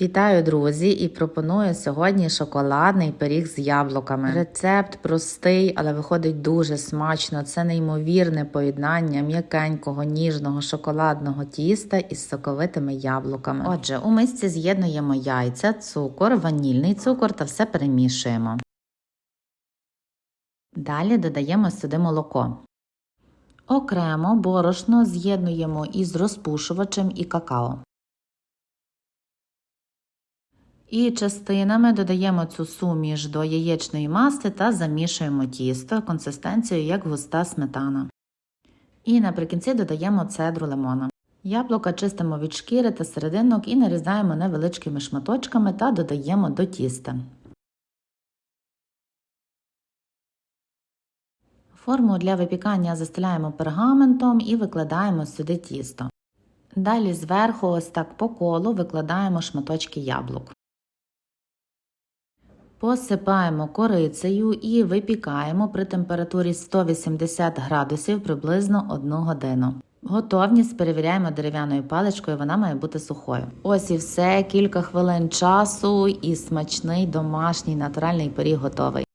Вітаю, друзі! І пропоную сьогодні шоколадний пиріг з яблуками. Рецепт простий, але виходить дуже смачно. Це неймовірне поєднання м'якенького ніжного шоколадного тіста із соковитими яблуками. Отже, у мисці з'єднуємо яйця, цукор, ванільний цукор та все перемішуємо. Далі додаємо сюди молоко. Окремо борошно з'єднуємо із розпушувачем і какао. І частинами додаємо цю суміш до яєчної маси та замішуємо тісто консистенцією як густа сметана. І наприкінці додаємо цедру лимона. Яблука чистимо від шкіри та серединок і нарізаємо невеличкими шматочками та додаємо до тіста. Форму для випікання застеляємо пергаментом і викладаємо сюди тісто. Далі зверху, ось так по колу, викладаємо шматочки яблук. Посипаємо корицею і випікаємо при температурі 180 градусів приблизно 1 годину. Готовність перевіряємо дерев'яною паличкою, вона має бути сухою. Ось і все, кілька хвилин часу, і смачний домашній натуральний пиріг готовий.